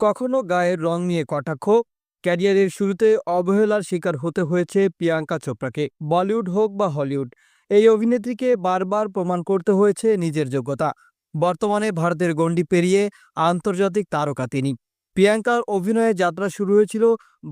কখনো গায়ের রং নিয়ে কটাক্ষ, ক্যারিয়ারের শুরুতে অবহেলার শিকার হতে হয়েছে প্রিয়াঙ্কা চোপড়াকে, বলিউড হোক বা হলিউড। এই অভিনেত্রীকে বারবার প্রমাণ করতে হয়েছে নিজের যোগ্যতা। বর্তমানে ভারতের গণ্ডি পেরিয়ে আন্তর্জাতিক তারকা তিনি। প্রিয়াঙ্কার অভিনয়ে যাত্রা শুরু হয়েছিল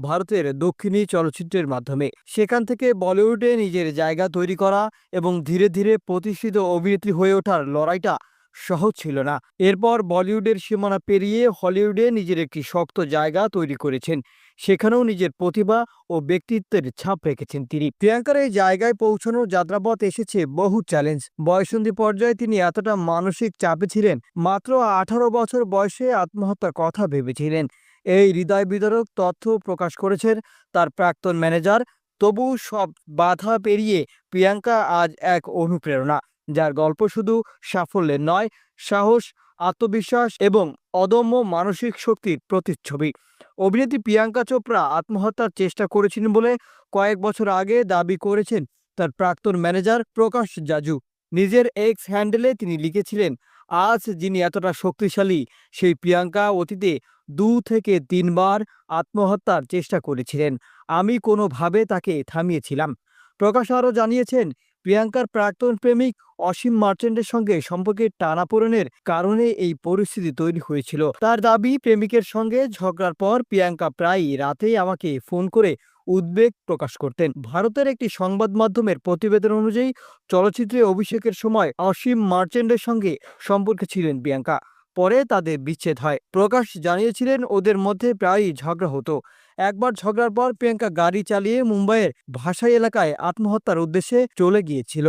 ভারতের দক্ষিণী চলচ্চিত্রের মাধ্যমে। সেখান থেকে বলিউডে নিজের জায়গা তৈরি করা এবং ধীরে ধীরে প্রতিষ্ঠিত অভিনেত্রী হয়ে ওঠার লড়াইটা সহজ ছিল না। এরপর বলিউডের সীমানা পেরিয়ে হলিউডে নিজের একটি শক্ত জায়গা তৈরি করেছেন। সেখানেও নিজের প্রতিভা ও ব্যক্তিত্বের ছাপ রেখেছেন তিনি। প্রিয়াঙ্কার এই জায়গায় পৌঁছানোর যাত্রাপথ এসেছে বহু চ্যালেঞ্জ। বয়সন্ধি পর্যায়ে তিনি এতটা মানসিক চাপে ছিলেন, মাত্র আঠারো বছর বয়সে আত্মহত্যার কথা ভেবেছিলেন। এই হৃদয় বিদারক তথ্য প্রকাশ করেছেন তার প্রাক্তন ম্যানেজার। তবু সব বাধা পেরিয়ে প্রিয়াঙ্কা আজ এক অনুপ্রেরণা। যার গল্প শুধু সাফল্যের নয়, সাহস, আত্মবিশ্বাস এবং অদম্য মানসিক শক্তির প্রতিচ্ছবি। অভিনেত্রী প্রিয়াঙ্কা চোপড়া আত্মহত্যার চেষ্টা করেছিলেন বলে কয়েক বছর আগে দাবি করেছেন তার প্রাক্তন ম্যানেজার প্রকাশ জাজু। নিজের এক্স হ্যান্ডেলে তিনি লিখেছিলেন, আজ যিনি এতটা শক্তিশালী, সেই প্রিয়াঙ্কা অতীতে দু থেকে তিনবার আত্মহত্যার চেষ্টা করেছিলেন। আমি কোনোভাবে তাকে থামিয়েছিলাম। প্রকাশ আরও জানিয়েছেন প্রিয়াঙ্কার প্রাক্তন প্রেমিক অসীম মার্চেন্টের সঙ্গে সম্পর্কের টানাপোড়েনের কারণে এই পরিস্থিতি তৈরি হয়েছিল। তার দাবি, প্রেমিকের সঙ্গে ঝগড়ার পর প্রিয়াঙ্কা প্রায়ই রাতেই আমাকে ফোন করে উদ্বেগ প্রকাশ করতেন। ভারতের একটি সংবাদ মাধ্যমের প্রতিবেদন অনুযায়ী, চলচ্চিত্রে অভিষেকের সময় অসীম মার্চেন্টের সঙ্গে সম্পর্কে ছিলেন প্রিয়াঙ্কা। পরে তাদের বিচ্ছেদ হয়। প্রকাশ জানিয়েছিলেন, ওদের মধ্যে প্রায়ই ঝগড়া হতো। একবার ঝগড়ার পর প্রিয়াঙ্কা গাড়ি চালিয়ে মুম্বাইয়ের ভাষাই এলাকায় আত্মহত্যার উদ্দেশ্যে চলে গিয়েছিল।